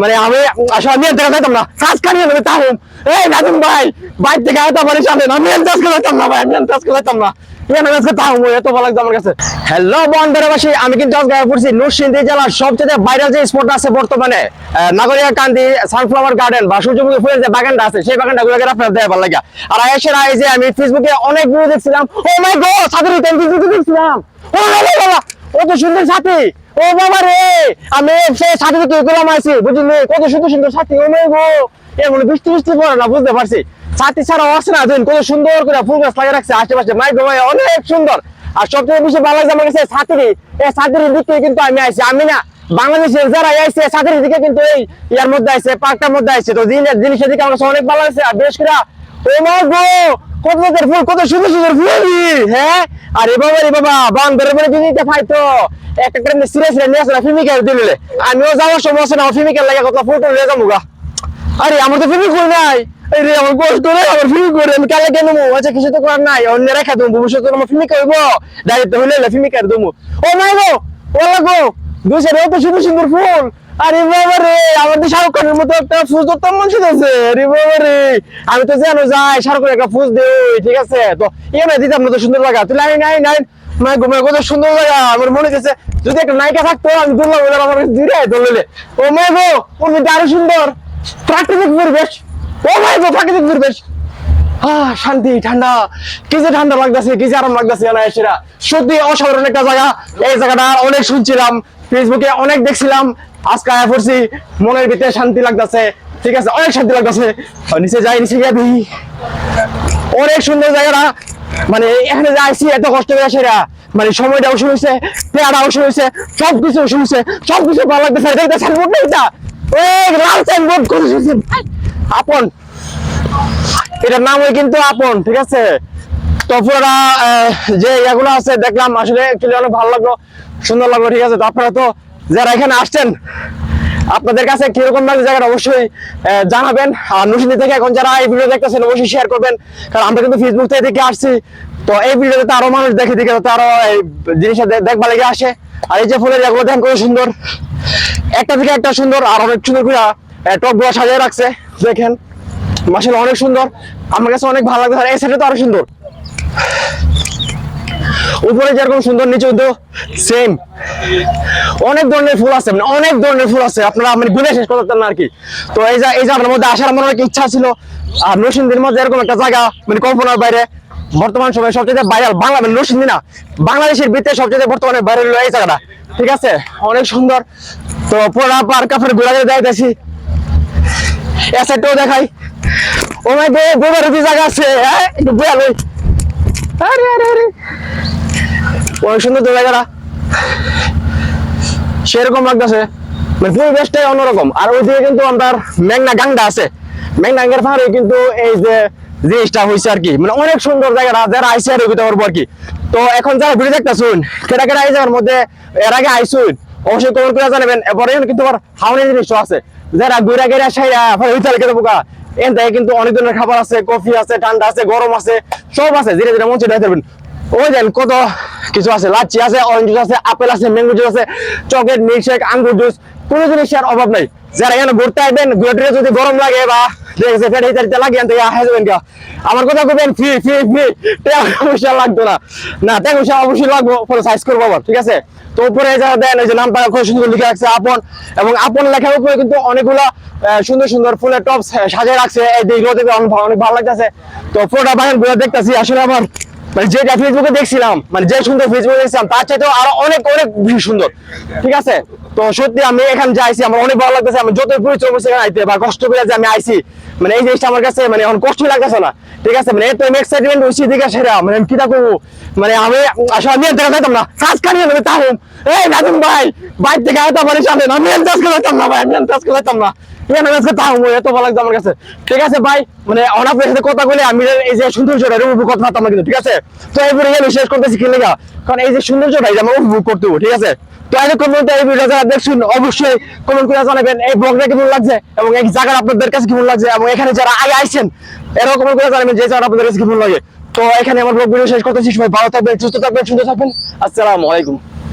মানে আমি আসলে আমি দেখা যাইতাম না। কাজ কানিয়ে নেবে তাহম এই নাজিম ভাই, বাইর থেকে আয়তা বাড়ি সামনে আমি কাজ করতাম না ভাই, আমি কাজ করতাম না। হ্যালো যে স্পট আছে বর্তমানে নাগরিয়া কান্দি সানফ্লাওয়ার গার্ডেন যে বাগানটা আছে, সেই বাগানটা লাগে। আর আয় যে আমি ফেসবুকে দেখছিলাম। ও মাই আমি ফেসবুকে দেখছিলাম। তো সুন্দর সাথী। ও বাবা রে, আমি সে সাথে থেকে গোলাম আছি বুঝলি? কত সুন্দর সুন্দর সাথী, ও মাই গো। এমন বৃষ্টি বৃষ্টি পড়ে না, বুঝতে পারছি। সাথী ছাড়া আছে না কত সুন্দর করে ফুল গাছ লাগিয়ে রাখছে, আশেপাশে। মাই গো অনেক সুন্দর। আর সবচেয়ে বেশি ভালো লাগছে আমার কাছে ছাত্রী এই ছাত্রীর দিক কিন্তু আমি আইছি, আমি না, বাংলাদেশের যারা আইছে ছাত্রীর দিকে কিন্তু এই ইয়ার মধ্যে আইছে, পার্কটার মধ্যে আইছে। তো জিনিস জিনিসের দিকে আমার অনেক ভালো লাগছে, আর বেশ করে, ও মাই গো কত ফুল, কত সুন্দর সুন্দর ফুল হ্যাঁ? আরে বাবা রে বাবা বান ধরে ধরে যদি একটা সিরিয়াস রে নিয়ে আসলে ফিমিকের দিলে। আমিও সময় আছে না ফিমিকের লাগে কত ফুল আরে, আমার তো নাই। এই রে, আমার রে, আমার করে আমি কালে কেন মু? আচ্ছা কিছু তো করার নাই। অন্য রেখা দেবো, ভবিষ্যতে আমার ফিমি করব দায়িত্ব হইলে ফিমি কার দেবো। ও নাই গো, ও লাগো সুন্দর সুন্দর ফুল। আরে বাবা রে, আমার তো শাহরুখ খানের মতো একটা ফুল তো মন আছে। আরে বাবা রে, আমি তো জানো যাই, শাহরুখ একটা ফুল দেই, ঠিক আছে? তো ইয়ে দিতাম না তো সুন্দর লাগা তুই নাই নাই নাই মানে ঘুমে কত সুন্দর জায়গা। আমার মনে হচ্ছে যদি একটা নায়িকা থাকতো, আমি দুর্লভ বলে আমার দূরে দৌড়লে ও মাই গো, ওর আরও সুন্দর। প্রাকৃতিক পরিবেশ। ও মাই গো, প্রাকৃতিক পরিবেশ। শান্তি, ঠান্ডা। কি যে ঠান্ডা লাগতেছে, কি যে আরাম লাগতেছে না সত্যি অসাধারণ একটা জায়গা। এই জায়গাটা অনেক শুনছিলাম ফেসবুকে অনেক দেখছিলাম। আজকে আয়া পড়ছি, মনের ভিতরে শান্তি লাগতেছে। ঠিক আছে, অনেক শান্তি লাগতেছে। নিচে যাই, নিচে গিয়ে অনেক সুন্দর জায়গাটা। মানে এখানে যে আইসি, এত কষ্ট করে সেরা মানে সময়টা অসুখ হয়েছে পেয়ারা অসুখ হয়েছে সব কিছু অসুখ হয়েছে। সব কিছু ভালো লাগতেছে এটা। সাইনবোর্ড দিয়েছে। আপন এটার নাম ওই কিন্তু আপন, ঠিক আছে? তো যে এগুলো আছে, দেখলাম, আসলে অ্যাকচুয়ালি অনেক ভালো লাগল, সুন্দর লাগল, ঠিক আছে? তো আপনারা তো যারা এখানে আসছেন, আপনাদের কাছে কীরকম লাগছে জায়গাটা অবশ্যই জানাবেন। আর নসিন্দি থেকে এখন যারা এই ভিডিও দেখতেছেন, অবশ্যই শেয়ার করবেন। কারণ আমরা কিন্তু ফেসবুক থেকে দেখে আসছি। তো এই ভিডিওতে তো আরও মানুষ দেখে দেখে তো আরও এই জিনিসটা দে- দেখবা লেগে আসে। আর এই যে ফুলের এগুলো দেখেন কত সুন্দর। একটা থেকে একটা সুন্দর, আর অনেক সুন্দর করে টপগুলো সাজিয়ে রাখছে। দেখেন। মাসাল অনেক সুন্দর। আমার কাছে অনেক ভালো লাগছে আর এই সাইডে তো আরও সুন্দর। উপরে যেরকম সুন্দর, নিচে কিন্তু সেম অনেক ধরনের ফুল আছে মানে অনেক ধরনের ফুল আছে। আপনারা মানে গুনে শেষ করতে না আর কি তো এই যা, এই জায়গার মধ্যে আসার আমার অনেক ইচ্ছা ছিল, আর নরসিংদীর মধ্যে এরকম একটা জায়গা মানে কল্পনার বাইরে, বর্তমান সময়ে সবচেয়ে ভাইরাল বাংলা মানে নরসিংদী না, বাংলাদেশের ভিতরে সবচেয়ে বর্তমানে হলো এই জায়গাটা। ঠিক আছে? অনেক সুন্দর। তো পুরা পার্ক আপনার ঘোরা যাইতেছি এসেটও দেখাই। ও মাই গো গোবার জায়গা আছে হ্যাঁ? আরে আরে আরে। অনেক সুন্দর জায়গাটা। সেরকম লাগতেছে। মানে অন্যরকম। আর কিন্তু আমার মেঘনা গাংটা আছে। মেঘনা গাঙ্গের পাহাড়ে কিন্তু এই যে জিনিসটা হয়েছে আর কি। মানে অনেক সুন্দর জায়গাটা, যারা আইসে আর ওইটা করব আর কি। তো এখন যারা ভিডিও দেখতেছুন কেটা কেটা এই জায়গার মধ্যে এর আগে আইসুন অবশ্যই কমেন্ট করে জানাবেন। এরপরে কিন্তু আবার হাওনি জিনিসও আছে। যারা ঘুরা গেরা সাইরা হইতে এন থেকে কিন্তু অনেক ধরনের খাবার আছে, কফি আছে, ঠান্ডা আছে, গরম আছে, সব আছে। ধীরে ধীরে মন চেয়ে দেবেন ওই দেন, কত কিছু আছে। লাচ্ছি আছে অরেঞ্জ জুস আছে আপেল আছে ম্যাঙ্গো জুস আছে চকলেট মিল্কশেক আঙ্গুর জুস কোনো জিনিসের অভাব নাই। যারা এখানে ঘুরতে আসবেন, ঘুরে যদি গরম লাগে বা দেখেছে ফেটে লাগে, এখান আমার কথা কবেন ফ্রি ফ্রি ফ্রি পয়সা লাগতো না। না, টাকা পয়সা অবশ্যই লাগবো সাইজ করব আবার, ঠিক আছে? তো উপরে যারা দেন, এই যে নামটা খুব সুন্দর লিখে রাখছে আপন। এবং আপন লেখার উপরে কিন্তু অনেকগুলো সুন্দর সুন্দর ফুলের টপ সাজিয়ে রাখছে। এই দিকগুলো দেখে, অনেক ভালো- লাগতেছে। তো পুরোটা বাগান দেখতেছি। আসলে আমার মানে যেটা ফেসবুকে দেখছিলাম মানে যে সুন্দর ফেসবুকে দেখছিলাম, তার চাইতেও আরও অনেক অনেক সুন্দর। ঠিক আছে? তো সত্যি আমি এখানে আমার অনেক ভালো লাগতেছে। আমি পরিচয় করছি এখানে আইতে, বা কষ্ট করে যে আমি আইসি মানে এই জিনিসটা আমার কাছে মানে এখন কষ্টই লাগতেছে না। ঠিক আছে? মানে এত এক্সাইটমেন্ট হয়েছি সেরা মানে আমি কিটা করব? মানে আমি, আসলে আমি দেখা যাইতাম না। কাজ কানিয়ে নেবে তাহম এই নাজিম ভাই, বাইর থেকে আয়তা বাড়ি সামনে আমি করতাম না, ভাই, আমি করতাম না। আছে, ভাই মানে সাথে কথা বলে আমি এই যে কিন্তু অবশ্যই জানাবেন এই লাগছে এবং জায়গা আপনাদের কাছে এবং এখানে যারা যে আপনাদের কাছে লাগে। তো এখানে আমার শেষ ভালো সুস্থ সুন্দর থাকবেন। আসসালামু আলাইকুম।